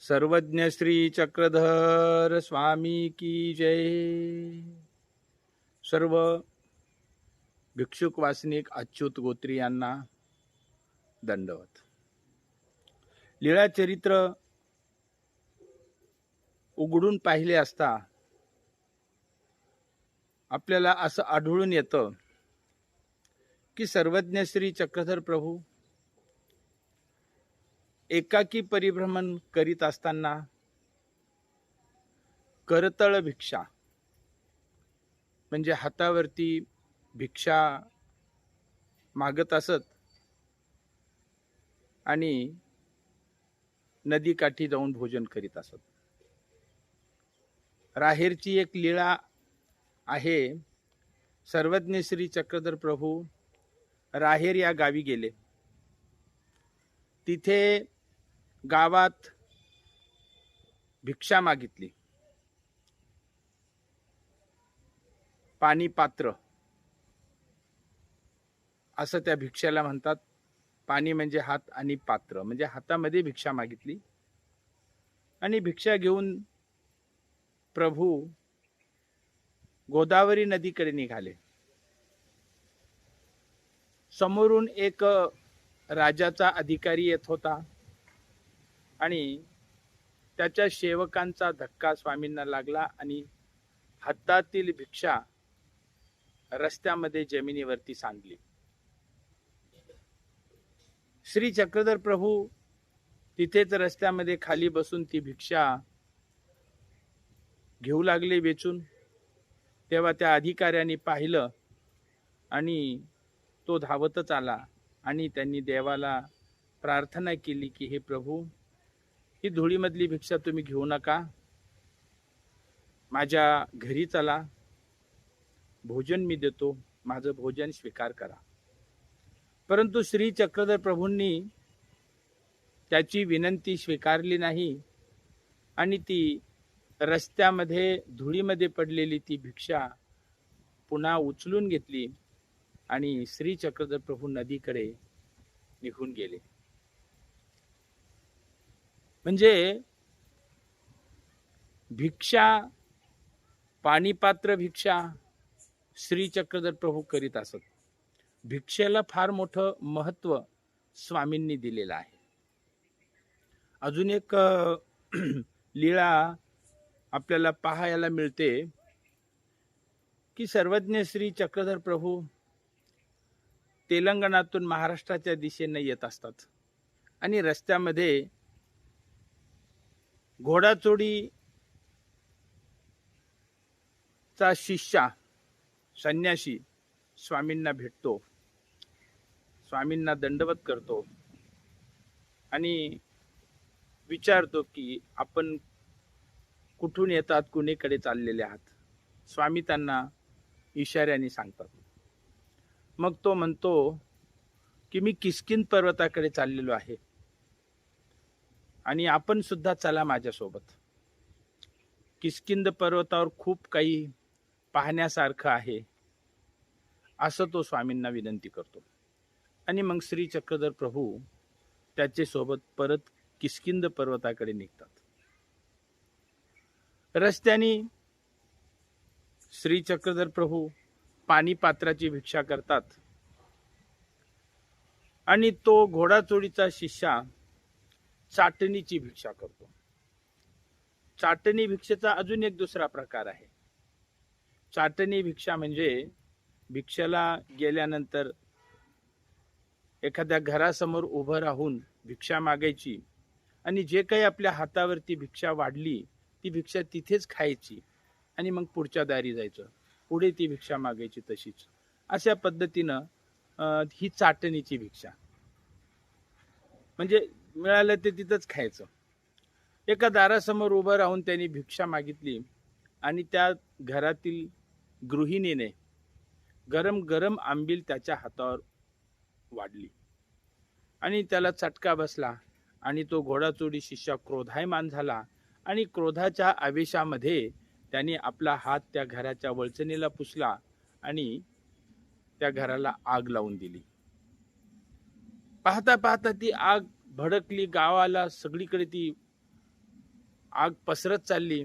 सर्वज्ञ श्री चक्रधर स्वामी की जय। सर्व भिक्षुक वासनिक अच्युत गोत्री यांना दंडवत. लीळा चरित्र उघडून पाहिले असता आपल्याला असं आढळून येतं की सर्वज्ञ श्री चक्रधर प्रभू एकाकी परिभ्रमण करीत असताना करतळ भिक्षा म्हणजे हातावरती भिक्षा मागत असत आणि नदीकाठी जाऊन भोजन करीत असत. राहेरची एक लीळा आहे सर्वज्ञ श्री चक्रधर प्रभू राहेर या गावी गेले. तिथे गावात भिक्षा मागितली. पाणी पात्र. असं त्या भिक्षाला म्हणतात. पाणी म्हणजे हात आणि पात्र. म्हणजे हातामध्ये भिक्षा मागितली. आणि भिक्षा घेऊन प्रभू गोदावरी नदीकडे निघाले. समोरून एक राजाचा अधिकारी येत होता. आणि त्याच्या सेवकांचा धक्का स्वामींना लागला आणि हातातील भिक्षा रस्त्यामध्ये जमिनीवरती सांडली. श्री चक्रधर प्रभू तिथेच रस्त्यामध्ये खाली बसून ती भिक्षा घेऊ लागले वेचून. तेव्हा त्या अधिकाऱ्याने पाहिलं आणि तो धावतच आला आणि त्यांनी देवाला प्रार्थना केली की हे प्रभू ही धुळीमधली भिक्षा तुम्ही घेऊ नका. माझ्या घरी चला. भोजन मी देतो. माझं भोजन स्वीकार करा. परंतु श्री चक्रधर प्रभूंनी त्याची विनंती स्वीकारली नाही आणि ती रस्त्यामध्ये धुळीमध्ये पडलेली ती भिक्षा पुन्हा उचलून घेतली आणि श्री चक्रधर प्रभू नदीकडे निघून गेले. म्हणजे भिक्षा पाणीपात्र भिक्षा श्री चक्रधर प्रभू करीत असत. भिक्षेला फार मोठं महत्त्व स्वामींनी दिलेलं आहे. अजून एक लीळा आपल्याला पाहायला मिळते की सर्वज्ञ श्री चक्रधर प्रभू तेलंगणातून महाराष्ट्राच्या दिशेने येत असतात आणि रस्त्यामध्ये घोडाचोडी चा शिष्या संन्याशी स्वामींना भेटतो. स्वामींना दंडवत करतो. आणि विचारतो की आपण कुठून येतात कुणीकडे चाललेले आहात? स्वामी त्यांना इशाऱ्याने सांगतात. मग तो म्हणतो की मी किस्किन पर्वताकडे चाललेलो आहे. आणि आपण सुद्धा चला माझ्यासोबत. किसकिंद पर्वतावर खूप काही पाहण्यासारखं आहे असं तो स्वामींना विनंती करतो. आणि मग श्री चक्रधर प्रभू त्याचे सोबत परत किसकिंद पर्वताकडे निघतात. रस्त्याने श्री चक्रधर प्रभू पाणी पात्राची भिक्षा करतात. आणि तो घोडाचोडीचा शिष्या चाटणीची भिक्षा करतो. चाटणी भिक्षेचा अजून एक दुसरा प्रकार आहे. चाटणी भिक्षा म्हणजे भिक्षेला गेल्यानंतर एखाद्या घरासमोर उभं राहून भिक्षा मागायची आणि जे काही आपल्या हातावरती भिक्षा वाढली ती भिक्षा तिथेच खायची आणि मग पुढच्या दारी जायचं. पुढे ती भिक्षा मागायची तशीच. अशा पद्धतीनं अं, ही चाटणीची भिक्षा. म्हणजे मिळालं ते तिथंच खायचं. एका दारासमोर उभं राहून त्यांनी भिक्षा मागितली आणि त्या घरातील गृहिणीने गरम गरम आंबील त्याच्या हातावर वाढली. आणि त्याला चटका बसला आणि तो घोडाचोडी शिष्या क्रोधायमान झाला आणि क्रोधाच्या आवेशामध्ये त्याने आपला हात त्या घराच्या वळचणीला पुसला आणि त्या घराला आग लावून दिली. पाहता पाहता ती आग भडकली गावाला सगळीकडे ती आग पसरत चालली.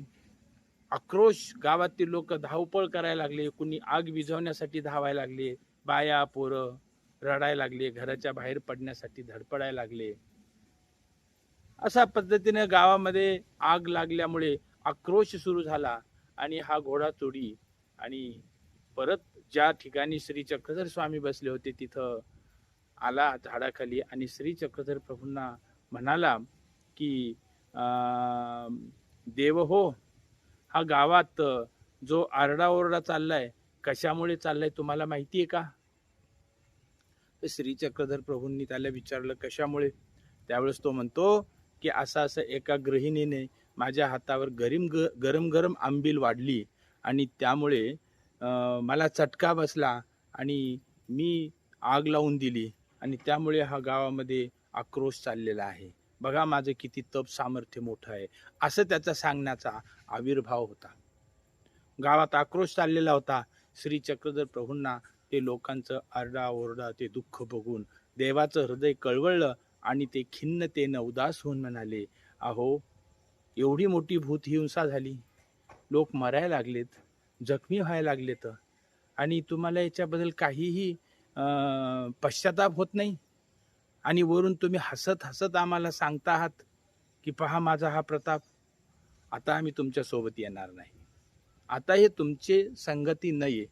आक्रोश गावातील लोक धावपळ करायला लागले. कुणी आग विझवण्यासाठी धावायला लागले. बाया पोरं रडायला लागले. घराच्या बाहेर पडण्यासाठी धडपडायला लागले. अशा पद्धतीने गावामध्ये आग लागल्यामुळे आक्रोश सुरू झाला आणि हा घोडा चोरी आणि परत ज्या ठिकाणी श्री चक्रधर स्वामी बसले होते तिथं आला झाडाखाली आणि श्री चक्रधर प्रभूंना म्हणाला की देव हो हा गावात जो आरडाओरडा चाललाय कशामुळे चाललाय तुम्हाला माहिती आहे का? तर श्री चक्रधर प्रभूंनी त्याला विचारलं कशामुळे? त्यावेळेस तो म्हणतो की असं असं एका गृहिणीने माझ्या हातावर गरीम ग गरम गरम आंबील वाढली आणि त्यामुळे मला चटका बसला आणि मी आग लावून दिली. आणि त्यामुळे हा गावामध्ये आक्रोश चाललेला आहे. बघा माझं किती तप सामर्थ्य मोठं आहे असं त्याचा सांगण्याचा आविर्भाव होता. गावात आक्रोश चाललेला होता. श्री चक्रधर प्रभूंना ते लोकांचं आरडाओरडा ते दुःख बघून देवाचं हृदय कळवळलं आणि ते खिन्नतेनं उदास होऊन म्हणाले अहो एवढी मोठी भूत हिंसा झाली. लोक मरायला लागलेत जखमी व्हायला लागलेत. आणि तुम्हाला याच्याबद्दल काहीही पश्चाताप होत नाही. आणि वरून तुम्ही हसत हसत आम्हाला सांगता आहात की पहा माझा हा प्रताप आता आम्ही तुमच्यासोबत येणार नाही. आता हे तुमचे संगती नाही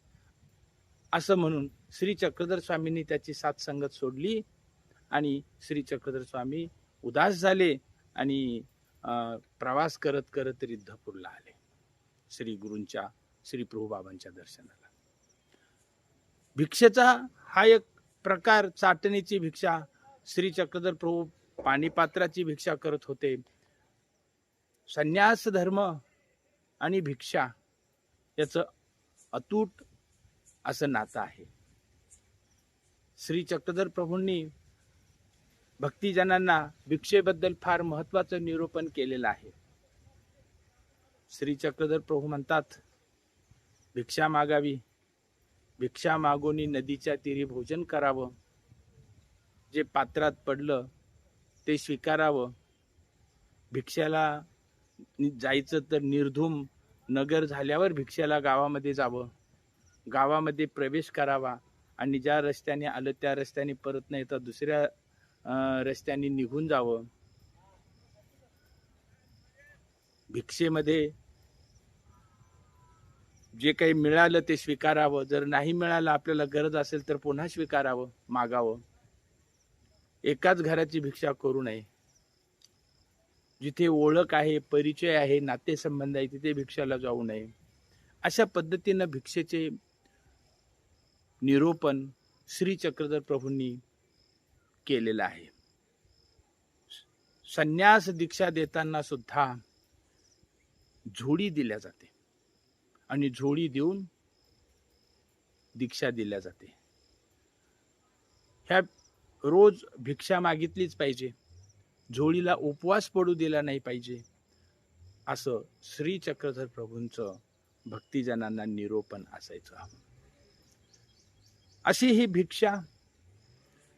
असं म्हणून श्री चक्रधर स्वामींनी त्याची सात संगत सोडली आणि श्री चक्रधर स्वामी उदास झाले आणि प्रवास करत करत रिद्धपूरला आले. श्री गुरूंच्या श्री प्रभुबाबांच्या दर्शनाला. भिक्षेचा हा एक प्रकार चाटणीची भिक्षा श्री चक्रधर प्रभू पाणीपात्राची भिक्षा करत होते. संन्यास धर्म आणि भिक्षा याचं अतूट असं नातं आहे. श्री चक्रधर प्रभूंनी भक्तिजनांना भिक्षेबद्दल फार महत्वाचं निरूपण केलेलं आहे. श्री चक्रधर प्रभू म्हणतात भिक्षा मागावी भिक्षा मागोनी नदीच्या तीरी भोजन करावं. जे पात्रात पडलं ते स्वीकारावं. भिक्षाला जायचं तर निर्धूम नगर झाल्यावर भिक्षाला गावामध्ये जावं. गावामध्ये प्रवेश करावा आणि ज्या रस्त्याने आलं त्या रस्त्याने परत नाही तर दुसऱ्या रस्त्याने निघून जावं. भिक्षेमध्ये जे काही मिळालं ते स्वीकारावं. जर नाही मिळालं आपल्याला गरज असेल तर पुन्हा स्वीकारावं मागावं. एकाच घराची भिक्षा करू नये. जिथे ओळख आहे परिचय आहे नातेसंबंध आहे तिथे भिक्षाला जाऊ नये. अशा पद्धतीनं भिक्षेचे निरूपण श्री चक्रधर प्रभूंनी केलेलं आहे. संन्यास दीक्षा देताना सुद्धा झोडी दिल्या जाते. आणि झोडी देऊन दीक्षा दिल्या जाते. ह्या रोज भिक्षा मागितलीच पाहिजे. झोळीला उपवास पडू दिला नाही पाहिजे. असं श्री चक्रधर प्रभूंचं भक्तिजनांना निरोपण असायचं. अशी ही भिक्षा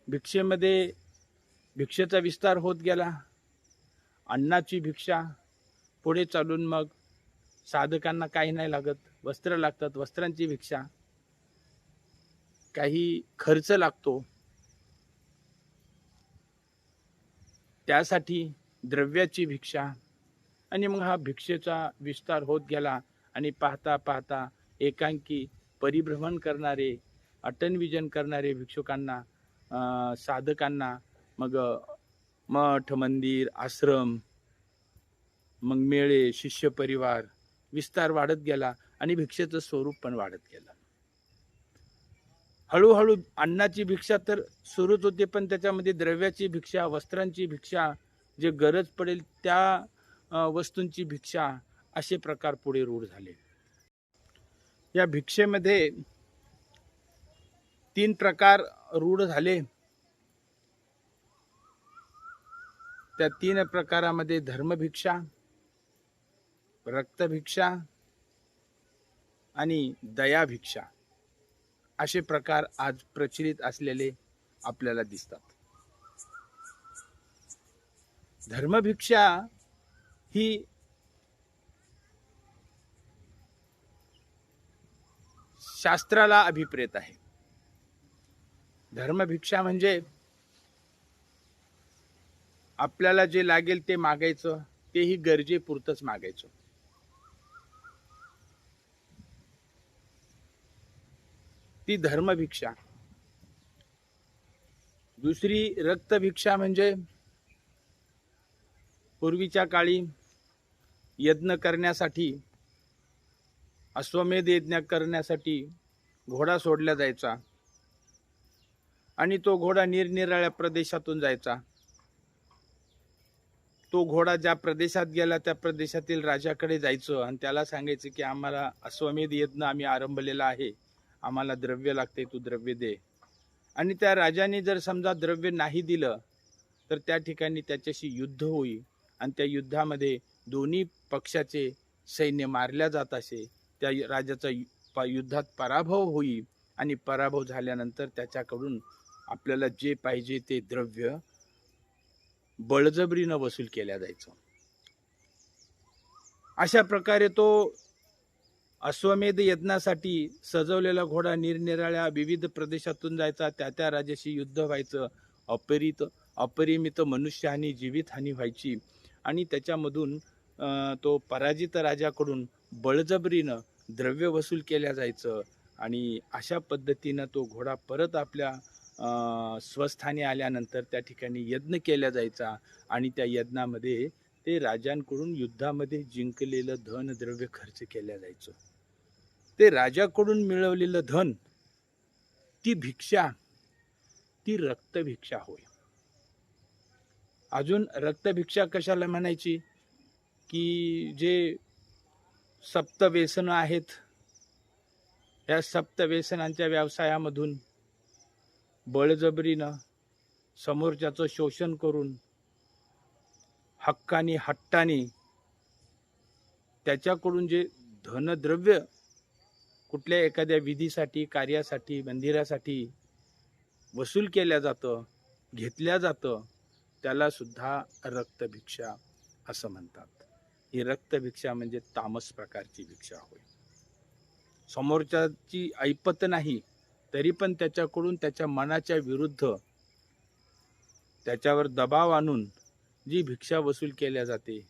भिक्षेमध्ये भिक्षेचा विस्तार होत गेला. अन्नाची भिक्षा पुढे चालून मग साधकांना काही नाही लागत. वस्त्र लागतात. वस्त्रांची भिक्षा. काही खर्च लागतो. त्यासाठी द्रव्याची भिक्षा. आणि मग हा भिक्षेचा विस्तार होत गेला. आणि पाहता पाहता एकांकी परिभ्रमण करणारे अटनविजन करणारे भिक्षुकांना साधकांना मग मठ मंदिर आश्रम मग मेळे शिष्य परिवार विस्तार वाढत गेला आणि भिक्षेचं स्वरूप पण वाढत गेलं. हळूहळू अन्नाची भिक्षा तर सुरूच होते पण त्याच्यामध्ये द्रव्याची भिक्षा वस्त्रांची भिक्षा जे गरज पडेल त्या वस्तूंची भिक्षा असे प्रकार पुढे रूढ झाले. या भिक्षेमध्ये तीन प्रकार रूढ झाले. त्या तीन प्रकारामध्ये धर्मभिक्षा रक्तभिक्षा आणि दयाभिक्षा असे प्रकार आज प्रचलित असलेले आपल्याला दिसतात. धर्मभिक्षा ही शास्त्राला अभिप्रेत आहे. धर्मभिक्षा म्हणजे आपल्याला जे लागेल ते मागायचं तेही गरजेपुरतंच मागायचं. ती धर्मभिक्षा. दुसरी रक्तभिक्षा म्हणजे पूर्वीच्या काळी यज्ञ करण्यासाठी अश्वमेध यज्ञ करण्यासाठी घोडा सोडला जायचा आणि तो घोडा निरनिराळ्या प्रदेशातून जायचा. तो घोडा ज्या प्रदेशात गेला त्या प्रदेशातील राजाकडे जायचं आणि त्याला सांगायचं की आम्हाला अश्वमेध यज्ञ आम्ही आरंभलेला आहे. आम्हाला द्रव्य लागते तू द्रव्य दे. आणि त्या राजाने जर समजा द्रव्य नाही दिलं तर त्या ठिकाणी त्याच्याशी युद्ध होई आणि त्या युद्धामध्ये दोन्ही पक्षाचे सैन्य मारल्या जात असे. त्या राजाचा प- युद्धात पराभव होई आणि पराभव झाल्यानंतर त्याच्याकडून आपल्याला जे पाहिजे ते द्रव्य बळजबरीनं वसूल केल्या जायचं. अशा प्रकारे तो अश्वमेध यज्ञासाठी सजवलेला घोडा निरनिराळ्या विविध प्रदेशातून जायचा त्या त्या राजाशी युद्ध व्हायचं. अपरित अपरिमित मनुष्यहानी जीवितहानी व्हायची. आणि त्याच्यामधून तो पराजित राजाकडून बळजबरीनं द्रव्य वसूल केल्या जायचं. आणि अशा पद्धतीनं तो घोडा परत आपल्या स्वस्थानी आल्यानंतर त्या ठिकाणी यज्ञ केला जायचा. आणि त्या यज्ञामध्ये ते राजांकडून युद्धामध्ये जिंकलेलं धन द्रव्य खर्च केल्या जायचं. ते राजाकडून मिळवलेलं धन ती भिक्षा ती रक्तभिक्षा होय. अजून रक्तभिक्षा कशाला म्हणायची? की जे सप्तव्यसनं आहेत या सप्तव्यसनांच्या व्यवसायामधून बळजबरीनं समोरच्याचं शोषण करून हक्कानी हट्टानी त्याच्याकडून जे धनद्रव्य कुठल्या एखाद्या विधीसाठी कार्यासाठी मंदिरासाठी वसूल केल्या जातं घेतल्या जातं त्याला सुद्धा रक्तभिक्षा असं म्हणतात. ही रक्तभिक्षा म्हणजे तामस प्रकारची भिक्षा होय. समोरच्याची ऐपत नाही तरी पण त्याच्याकडून त्याच्या मनाच्या विरुद्ध त्याच्यावर दबाव आणून जी भिक्षा वसूल केल्या जाते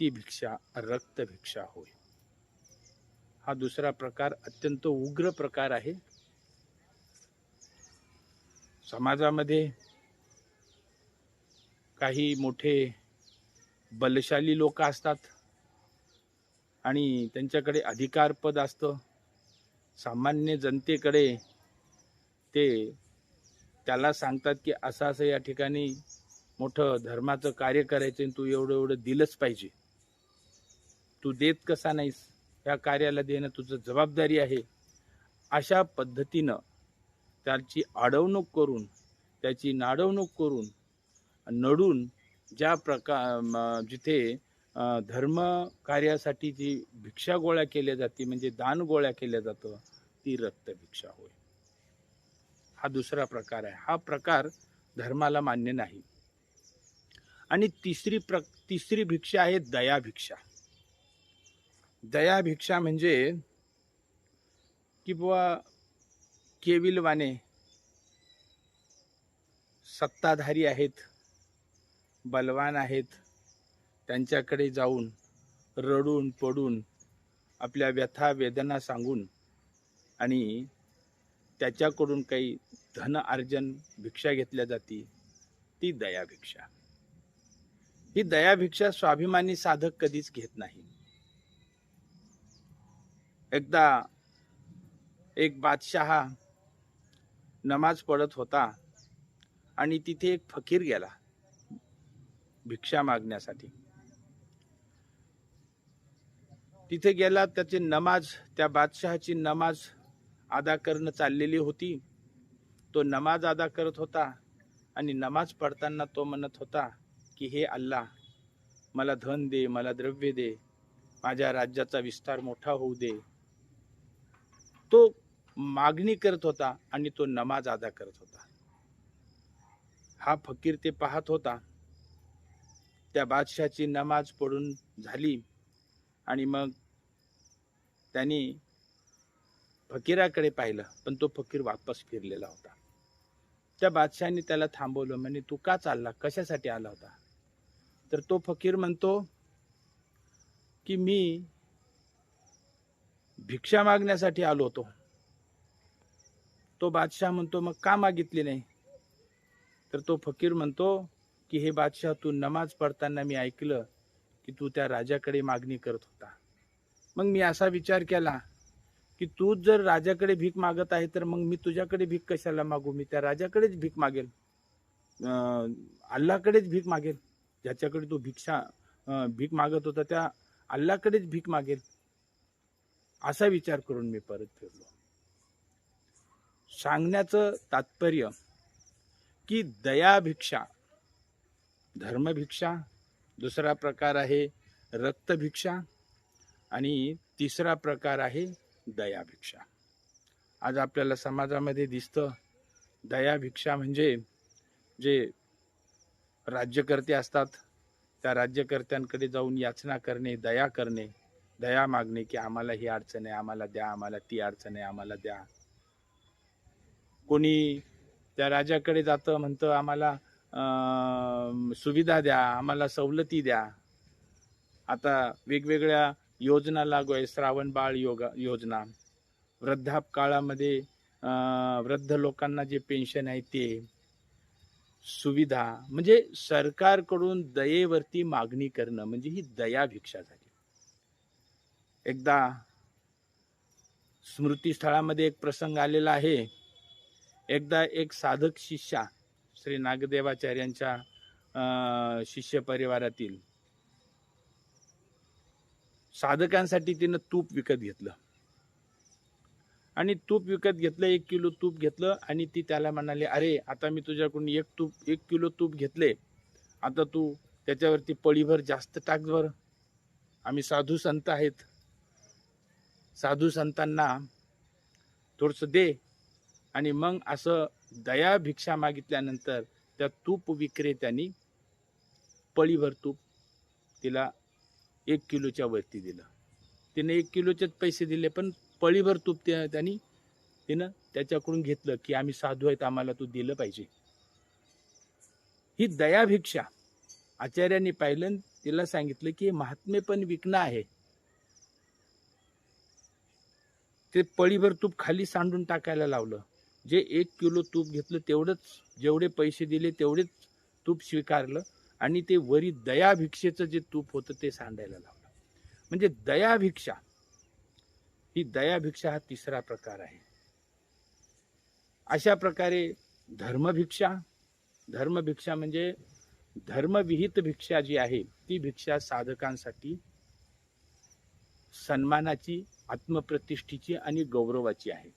ती भिक्षा रक्तभिक्षा होय. हा दुसरा प्रकार अत्यंत उग्र प्रकार आहे. समाजामध्ये काही मोठे बलशाली लोक असतात आणि त्यांच्याकडे अधिकारपद असतं. सामान्य जनतेकडे ते त्याला सांगतात की असं असं या ठिकाणी मोठं धर्माचं कार्य करायचं आणि तू एवढं एवढं दिलंच पाहिजे. तू देत कसा नाहीस? या कार्याला देणं तुझं जबाबदारी आहे. अशा पद्धतीनं त्याची अडवणूक करून त्याची नाडवणूक करून नडून ज्या प्रकार जिथे धर्म कार्यासाठी जी भिक्षा गोळ्या केल्या जाते म्हणजे दान गोळ्या केल्या जातं ती रक्तभिक्षा होय. हा दुसरा प्रकार आहे. हा प्रकार धर्माला मान्य नाही. आणि तिसरी प्र तिसरी भिक्षा आहे दयाभिक्षा दयाभिक्षा म्हणजे की बुवा केविलवाने सत्ताधारी आहेत बलवान आहेत त्यांच्याकडे जाऊन रडून पडून आपल्या व्यथा वेदना सांगून आणि त्याच्याकडून काही धन अर्जन भिक्षा घेतल्या जाती ती दयाभिक्षा ही दयाभिक्षा स्वाभिमानी साधक कधीच घेत नाही. एकदा एक बादशाह नमाज पडत होता आणि तिथे एक फकीर गेला भिक्षा मागण्यासाठी. तिथे गेला त्याची नमाज त्या बादशहाची नमाज अदा करणं चाललेली होती. तो नमाज अदा करत होता आणि नमाज पडताना तो म्हणत होता की हे अल्ला मला धन दे मला द्रव्य दे माझ्या राज्याचा विस्तार मोठा होऊ दे तो मागणी करत होता आणि तो नमाज अदा करत होता. हा फकीर ते पाहत होता. त्या बादशाची नमाज पडून झाली आणि मग त्यांनी फकीराकडे पाहिलं पण तो फकीर वापस फिरलेला होता. त्या बादशाने त्याला थांबवलं म्हणे तू का चालला? कशासाठी आला होता? तर तो फकीर म्हणतो की मी भिक्षा मागण्यासाठी आलो होतो. तो बादशाह म्हणतो मग का मागितली नाही? तर तो फकीर म्हणतो की हे बादशाह तू नमाज पडताना मी ऐकलं की तू त्या राजाकडे मागणी करत होता. मग मी असा विचार केला की तू जर राजाकडे भीक मागत आहे तर मग मी तुझ्याकडे भीक कशाला मागू? मी त्या राजाकडेच भीक मागेल. अल्लाकडेच भीक मागेल. ज्याच्याकडे तू भिक्षा भीक मागत होता त्या अल्लाकडेच भीक मागेल. असा विचार करून मी परत फिरलो. सांगण्याचं तात्पर्य की दयाभिक्षा धर्मभिक्षा दुसरा प्रकार आहे रक्तभिक्षा आणि तिसरा प्रकार आहे दयाभिक्षा. आज आपल्याला समाजामध्ये दिसतं दयाभिक्षा म्हणजे जे राज्यकर्ते असतात त्या राज्यकर्त्यांकडे जाऊन याचना करणे दया करणे दया मागणे की आम्हाला ही अडचण आहे आम्हाला द्या आम्हाला ती अडचण आहे आम्हाला द्या. कोणी त्या राजाकडे जातं म्हणतं आम्हाला अं, सुविधा द्या आम्हाला सवलती द्या. आता वेगवेगळ्या योजना लागू आहे श्रावण बाळ योगा योजना. वृद्धाप काळामध्ये वृद्ध लोकांना जे पेन्शन आहे ते. सुविधा. म्हणजे सरकारकडून दयेवरती मागणी करणं म्हणजे ही दया भिक्षा झाली. एकदा स्मृतीस्थळामध्ये एक प्रसंग आलेला आहे. एकदा एक साधक शिष्या श्री नागदेवाचार्यांच्या शिष्य परिवारातील साधकांसाठी तिनं तूप विकत घेतलं. आणि तूप विकत घेतलं एक किलो तूप घेतलं आणि ती त्याला म्हणाली अरे आता मी तुझ्याकडून एक तूप एक किलो तूप घेतले. आता तू त्याच्यावरती पळीभर जास्त टाक बर. आम्ही साधू संत आहेत. साधू संतांना थोडंसं दे आणि मग असं दया भिक्षा मागितल्यानंतर त्या तूप विक्रेत्याने पळीभर तूप तिला एक किलोच्या वरती दिलं. तिने एक किलोचेच पैसे दिले पण पळीभर तूप त्या त्यांनी तिनं त्याच्याकडून घेतलं की आम्ही साधू आहेत आम्हाला तू दिलं पाहिजे. ही दयाभिक्षा आचार्यांनी पाहिलं तिला सांगितलं की हे महात्मे पण विकणं आहे. ते पळीभर तूप खाली सांडून टाकायला लावलं. जे एक किलो तूप घेतलं तेवढंच जेवढे पैसे दिले तेवढेच तूप स्वीकारलं आणि ते वरी दयाभिक्षेचं जे तूप होतं ते सांडायला लावलं. म्हणजे दयाभिक्षा ही दयाभिक्षा हा तिसरा प्रकार आहे. अशा प्रकारे धर्मभिक्षा धर्मभिक्षा म्हणजे धर्मविहित भिक्षा जी आहे ती भिक्षा साधकांसाठी सन्मानाची आत्मप्रतिष्ठेची आणि गौरवाची आहे.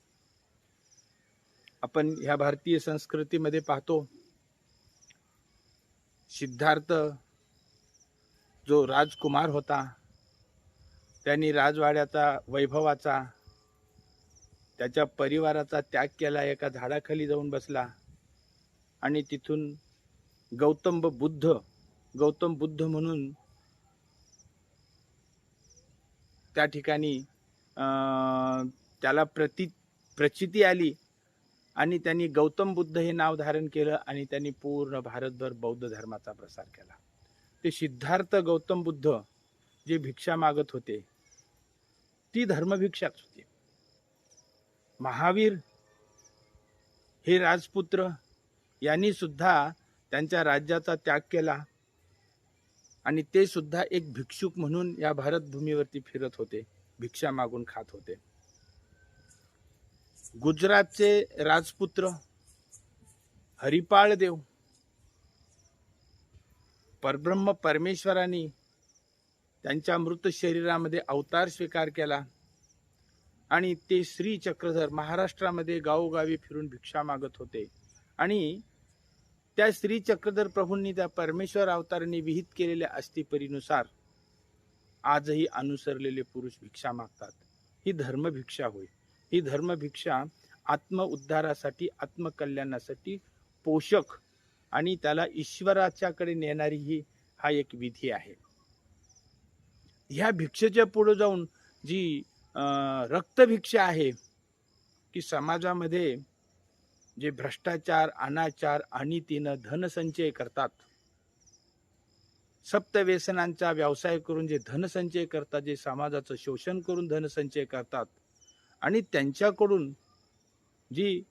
आपण ह्या भारतीय संस्कृतीमध्ये पाहतो सिद्धार्थ जो राजकुमार होता त्यांनी राजवाड्याचा वैभवाचा त्याच्या परिवाराचा त्याग केला एका झाडाखाली जाऊन बसला आणि तिथून गौतम बुद्ध गौतम बुद्ध म्हणून त्या ठिकाणी त्याला प्रति प्रचिती आली आणि त्यांनी गौतम बुद्ध हे नाव धारण केलं आणि त्यांनी पूर्ण भारतभर बौद्ध धर्माचा प्रसार केला. ते सिद्धार्थ गौतम बुद्ध जे भिक्षा मागत होते ती धर्मभिक्षाच होती. महावीर हे राजपुत्र यांनी सुद्धा त्यांच्या राज्याचा त्याग केला आणि ते सुद्धा एक भिक्षुक म्हणून या भारतभूमीवरती फिरत होते. भिक्षा मागून खात होते. गुजरातचे राजपुत्र हरिपाळ देव परब्रह्म परमेश्वरांनी त्यांच्या मृत शरीरामध्ये अवतार स्वीकार केला आणि ते श्री चक्रधर महाराष्ट्रामध्ये गावोगावी फिरून भिक्षा मागत होते. आणि त्या श्री चक्रधर प्रभूंनी त्या परमेश्वर अवताराने विहित केलेल्या अस्थिपरीनुसार आजही अनुसरलेले पुरुष भिक्षा मागतात. ही धर्मभिक्षा होय. ही धर्मभिक्षा आत्म उद्धारासाठी आत्मकल्याणासाठी पोषक आणि त्याला ईश्वराच्याकडे नेणारी ही हा एक विधी आहे. ह्या भिक्षेच्या पुढे जाऊन जी रक्तभिक्षा आहे की समाजामध्ये जे भ्रष्टाचार अनाचार आणि तिनं धनसंचय करतात सप्तव्यसनांचा व्यवसाय करून जे धनसंचय करतात जे समाजाचं शोषण करून धनसंचय करतात आणि त्यांच्याकडून जी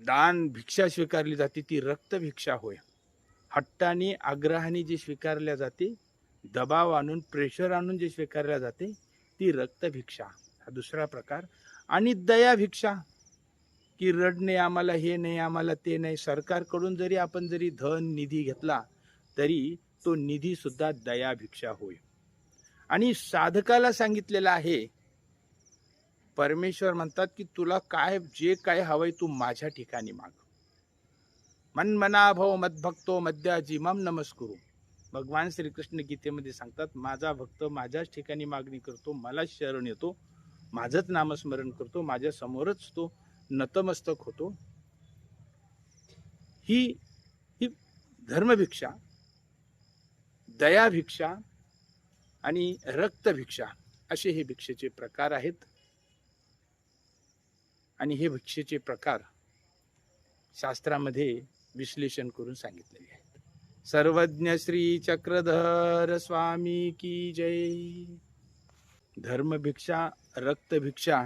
दान भिक्षा स्वीकारली जाते ती रक्तभिक्षा होय. हट्टाने आग्रहाने जी स्वीकारल्या जाते दबाव आणून प्रेशर आणून जी स्वीकारल्या जाते ती रक्तभिक्षा हा दुसरा प्रकार. आणि दयाभिक्षा की रडणे आम्हाला हे नाही आम्हाला ते नाही. सरकारकडून जरी आपण जरी धन निधी घेतला तरी तो निधीसुद्धा दयाभिक्षा होय. आणि साधकाला सांगितलेलं आहे परमेश्वर म्हणतात की तुला काय जे काय हवंय तू माझ्या ठिकाणी माग. मन मना भव मदभक्तो मध्या जिमम नमस्कुरू. भगवान श्रीकृष्ण गीतेमध्ये सांगतात माझा भक्त माझ्याच ठिकाणी मागणी करतो मला शरण येतो माझंच नामस्मरण करतो माझ्या समोरच तो नतमस्तक होतो. ही ही धर्मभिक्षा दयाभिक्षा आणि रक्तभिक्षा असे हे भिक्षेचे प्रकार आहेत. आणि हे भिक्षेचे प्रकार शास्त्रामध्ये विश्लेषण करून सांगितलेले आहेत. सर्वज्ञ श्री चक्रधर स्वामी की जय. धर्मभिक्षा रक्तभिक्षा